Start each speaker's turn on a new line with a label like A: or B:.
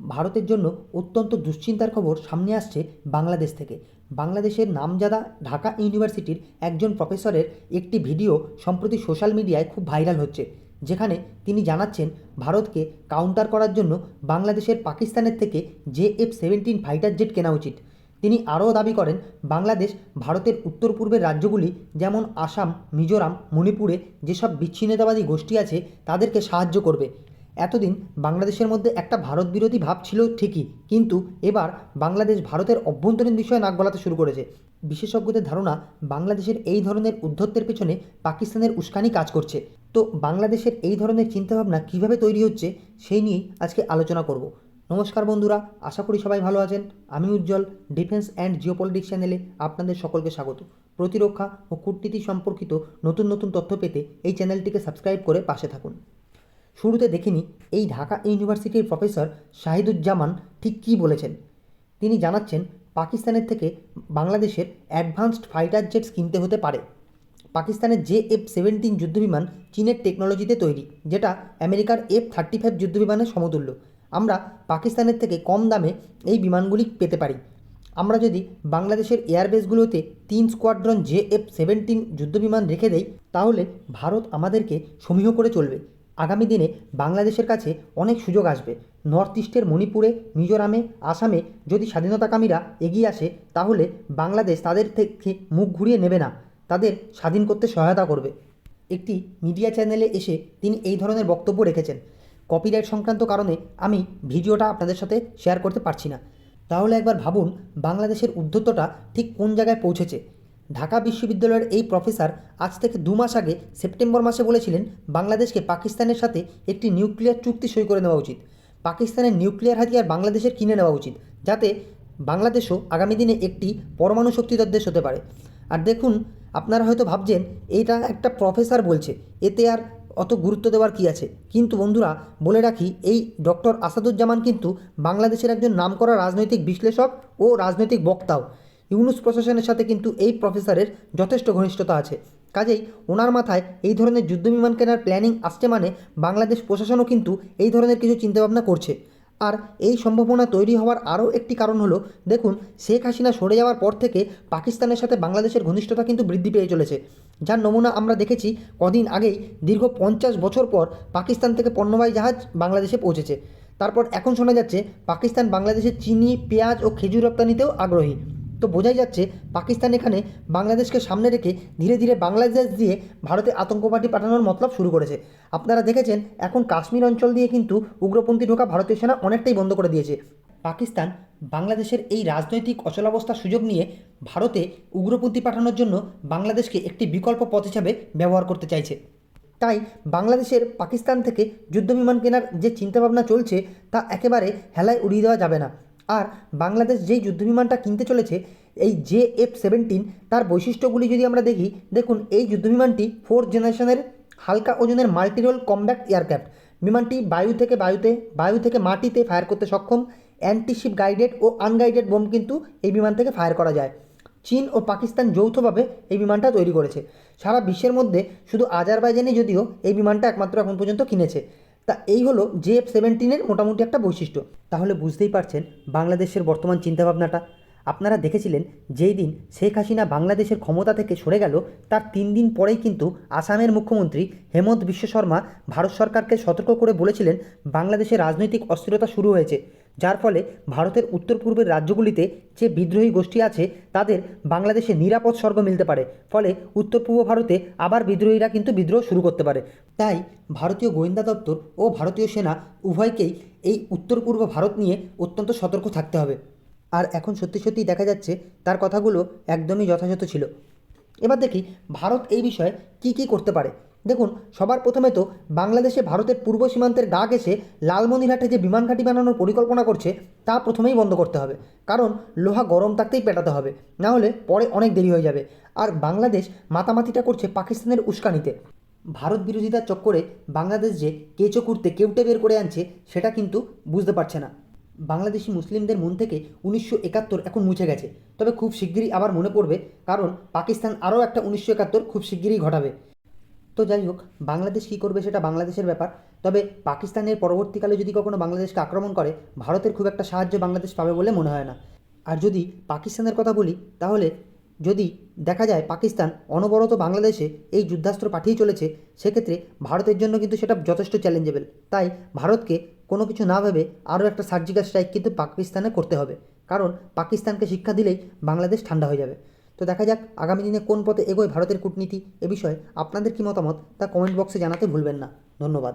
A: ভারতের জন্য অত্যন্ত দুশ্চিন্তার খবর সামনে আসছে বাংলাদেশ থেকে। বাংলাদেশের নামজাদা ঢাকা ইউনিভার্সিটির একজন প্রফেসরের একটি ভিডিও সম্প্রতি সোশ্যাল মিডিয়ায় খুব ভাইরাল হচ্ছে, যেখানে তিনি জানাচ্ছেন, ভারতকে কাউন্টার করার জন্য বাংলাদেশের পাকিস্তানের থেকে J F seventeen fighter jet কেনা উচিত। তিনি আরও দাবি করেন, বাংলাদেশ, ভারতের উত্তর পূর্বের রাজ্যগুলি যেমন আসাম, মিজোরাম, মণিপুরে যেসব বিচ্ছিন্নতাবাদী গোষ্ঠী আছে, তাদেরকে সাহায্য করবে। এতদিন বাংলাদেশের মধ্যে একটা ভারত বিরোধী ভাব ছিল ঠিকই, কিন্তু এবার বাংলাদেশ ভারতের অভ্যন্তরীণ বিষয়ে নাক গলাতে শুরু করেছে। বিশেষজ্ঞদের ধারণা, বাংলাদেশের এই ধরনের উদ্ধত্তের পেছনে পাকিস্তানের উস্কানি কাজ করছে। তো বাংলাদেশের এই ধরনের চিন্তাভাবনা কীভাবে তৈরি হচ্ছে, সেই নিয়েই আজকে আলোচনা করব। নমস্কার বন্ধুরা, আশা করি সবাই ভালো আছেন। আমি উজ্জ্বল, ডিফেন্স অ্যান্ড জিওপলিটিক্স চ্যানেলে আপনাদের সকলকে স্বাগত। প্রতিরক্ষা ও কূটনীতি সম্পর্কিত নতুন নতুন তথ্য পেতে এই চ্যানেলটিকে সাবস্ক্রাইব করে পাশে থাকুন। শুরুতে দেখিনি এই ঢাকা ইউনিভার্সিটির প্রফেসর শাহিদুজ্জামান ঠিক কী বলেছেন। তিনি জানাচ্ছেন, পাকিস্তানের থেকে বাংলাদেশের অ্যাডভান্সড ফাইটার জেটস কিনতে হতে পারে। পাকিস্তানের জে এফ সেভেন্টিন যুদ্ধবিমান চীনের টেকনোলজিতে তৈরি, যেটা আমেরিকার এফ থার্টি ফাইভ যুদ্ধবিমানের সমতুল্য। আমরা পাকিস্তানের থেকে কম দামে এই বিমানগুলি পেতে পারি। আমরা যদি বাংলাদেশের এয়ারবেসগুলোতে তিন স্কোয়াড্রন জে এফ সেভেন্টিন যুদ্ধবিমান রেখে দেই, তাহলে ভারত আমাদেরকে সমীহ করে চলবে। আগামী দিনে বাংলাদেশের কাছে অনেক সুযোগ আসবে। নর্থ ইস্টের মণিপুরে, মিজোরামে, আসামে যদি স্বাধীনতাকামীরা এগিয়ে আসে, তাহলে বাংলাদেশ তাদের থেকে মুখ ঘুরিয়ে নেবে না। তাদের স্বাধীন করতে সহায়তা করবে। একটি মিডিয়া চ্যানেলে এসে তিনি এই ধরনের বক্তব্য রেখেছেন। কপিরাইট সংক্রান্ত কারণে আমি ভিডিওটা আপনাদের সাথে শেয়ার করতে পারছি না। তাহলে একবার ভাবুন, বাংলাদেশের উদ্ধত্তটা ঠিক কোন জায়গায় পৌঁছেছে? ঢাকা বিশ্ববিদ্যালয়ের এই প্রফেসর আজ থেকে দু মাস আগে সেপ্টেম্বর মাসে বলেছিলেন, বাংলাদেশকে পাকিস্তানের সাথে একটি নিউক্লিয়ার চুক্তি সই করে নেওয়া উচিত। পাকিস্তানের নিউক্লিয়ার হাতিয়ার বাংলাদেশের কিনে নেওয়া উচিত, যাতে বাংলাদেশও আগামী দিনে একটি পরমাণু শক্তিধর দেশ হতে পারে। আর দেখুন, আপনারা হয়তো ভাবছেন, এইটা একটা প্রফেসর বলছে, এতে আর অত গুরুত্ব দেওয়ার কী আছে? কিন্তু বন্ধুরা, বলে রাখি, এই ডক্টর আসাদুজ্জামান কিন্তু বাংলাদেশের একজন নামকরা রাজনৈতিক বিশ্লেষক ও রাজনৈতিক বক্তাও। ইউনুস প্রশাসনের সাথে কিন্তু এই প্রফেসরের যথেষ্ট ঘনিষ্ঠতা আছে। কাজেই ওনার মাথায় এই ধরনের যুদ্ধবিমান কেনার প্ল্যানিং আসছে মানে বাংলাদেশ প্রশাসনও কিন্তু এই ধরনের কিছু চিন্তাভাবনা করছে। আর এই সম্ভাবনা তৈরি হওয়ার আরও একটি কারণ হলো, দেখুন, শেখ হাসিনা সরে যাওয়ার পর থেকে পাকিস্তানের সাথে বাংলাদেশের ঘনিষ্ঠতা কিন্তু বৃদ্ধি পেয়ে চলেছে। যার নমুনা আমরা দেখেছি কদিন আগেই, দীর্ঘ পঞ্চাশ বছর পর পাকিস্তান থেকে পণ্যবাহী জাহাজ বাংলাদেশে পৌঁছেছে। তারপর এখন শোনা যাচ্ছে, পাকিস্তান বাংলাদেশের চিনি, পেঁয়াজ ও খেজুর রপ্তানিতেও আগ্রহী। তো বোঝাই যাচ্ছে পাকিস্তান এখানে বাংলাদেশকে সামনে রেখে ধীরে ধীরে বাংলাদেশ দিয়ে ভারতে আতঙ্কবাদী পাঠানোর মতলব শুরু করেছে। আপনারা দেখেছেন, এখন কাশ্মীর অঞ্চল দিয়ে কিন্তু উগ্রপন্থী ঢোকা ভারতীয় সেনা অনেকটাই বন্ধ করে দিয়েছে। পাকিস্তান বাংলাদেশের এই রাজনৈতিক অচলাবস্থার সুযোগ নিয়ে ভারতে উগ্রপন্থী পাঠানোর জন্য বাংলাদেশকে একটি বিকল্প পথ হিসাবে ব্যবহার করতে চাইছে। তাই বাংলাদেশের পাকিস্তান থেকে যুদ্ধবিমান কেনার যে চিন্তাভাবনা চলছে, তা একেবারে হেলায় উড়িয়ে দেওয়া যাবে না। আর বাংলাদেশ যেই যুদ্ধবিমানটা কিনতে চলেছে, এই জে এফ সেভেন্টিন, তার বৈশিষ্ট্যগুলি যদি আমরা দেখি, দেখুন এই যুদ্ধবিমানটি ফোর্থ জেনারেশনের হালকা ওজনের মাল্টিরোল কমব্যাক্ট এয়ারক্রাফট। বিমানটি বায়ু থেকে বায়ুতে, বায়ু থেকে মাটিতে ফায়ার করতে সক্ষম, অ্যান্টিশিপ গাইডেড ও আনগাইডেড বোম কিন্তু এই বিমান থেকে ফায়ার করা যায়। চীন ও পাকিস্তান যৌথভাবে এই বিমানটা তৈরি করেছে। সারা বিশ্বের মধ্যে শুধু আজারবাইজানে যদিও এই বিমানটা একমাত্র এখন পর্যন্ত কিনেছে। তা এই হলো জে এফ সেভেন্টিনের মোটামুটি একটা বৈশিষ্ট্য। তাহলে বুঝতেই পারছেন বাংলাদেশের বর্তমান চিন্তাভাবনাটা। আপনারা দেখেছিলেন যেই দিন শেখ হাসিনা বাংলাদেশের ক্ষমতা থেকে সরে গেল, তার তিন দিন পরেই কিন্তু আসামের মুখ্যমন্ত্রী হেমন্ত বিশ্ব শর্মা ভারত সরকারকে সতর্ক করে বলেছিলেন, বাংলাদেশে রাজনৈতিক অস্থিরতা শুরু হয়েছে। যার ফলে ভারতের উত্তর পূর্বের রাজ্যগুলিতে যে বিদ্রোহী গোষ্ঠী আছে, তাদের বাংলাদেশে নিরাপদ স্বর্গ মিলতে পারে। ফলে উত্তর পূর্ব ভারতে আবার বিদ্রোহীরা কিন্তু বিদ্রোহ শুরু করতে পারে। তাই ভারতীয় গোয়েন্দা দপ্তর ও ভারতীয় সেনা উভয়কেই এই উত্তর পূর্ব ভারত নিয়ে অত্যন্ত সতর্ক থাকতে হবে। আর এখন সত্যি সত্যিই দেখা যাচ্ছে, তার কথাগুলো একদমই যথাযথ ছিল। এবার দেখি ভারত এই বিষয়ে কি কি করতে পারে। দেখুন, সবার প্রথমে তো বাংলাদেশে ভারতের পূর্ব সীমান্তের গা ঘেঁষে লালমনিরহাটে যে বিমান ঘাঁটি বানানোর পরিকল্পনা করছে, তা প্রথমেই বন্ধ করতে হবে। কারণ লোহা গরম থাকতেই পেটাতে হবে, না হলে পরে অনেক দেরি হয়ে যাবে। আর বাংলাদেশ মাতামাতিটা করছে পাকিস্তানের উস্কানিতে। ভারত বিরোধিতার চক্করে বাংলাদেশ যে কেঁচো কুর্তে কেউটে বের করে আনছে, সেটা কিন্তু বুঝতে পারছে না। বাংলাদেশি মুসলিমদের মন থেকে উনিশশো একাত্তর এখন মুছে গেছে। তবে খুব শিগগিরই আবার মনে পড়বে, কারণ পাকিস্তান আরও একটা উনিশশো একাত্তর খুব শিগগিরই ঘটাবে। তো যাই হোক, বাংলাদেশ কী করবে সেটা বাংলাদেশের ব্যাপার। তবে পাকিস্তানের পরবর্তীকালে যদি কখনো বাংলাদেশকে আক্রমণ করে, ভারতের খুব একটা সাহায্য বাংলাদেশ পাবে বলে মনে হয় না। আর যদি পাকিস্তানের কথা বলি, তাহলে যদি দেখা যায় পাকিস্তান অনবরত বাংলাদেশে এই যুদ্ধাস্ত্র পাঠিয়ে চলেছে, সেক্ষেত্রে ভারতের জন্য কিন্তু সেটা যথেষ্ট চ্যালেঞ্জেবল তাই ভারতকে কোনো কিছু না ভেবে আরও একটা সার্জিক্যাল স্ট্রাইক কিন্তু পাকিস্তানে করতে হবে। কারণ পাকিস্তানকে শিক্ষা দিলেই বাংলাদেশ ঠান্ডা হয়ে যাবে। তো দেখা যাক আগামী দিনে কোন পথে এগোয় ভারতের কূটনীতি এ বিষয়ে আপনাদের কী মতামত তা কমেন্ট বক্সে জানাতে ভুলবেন না। ধন্যবাদ।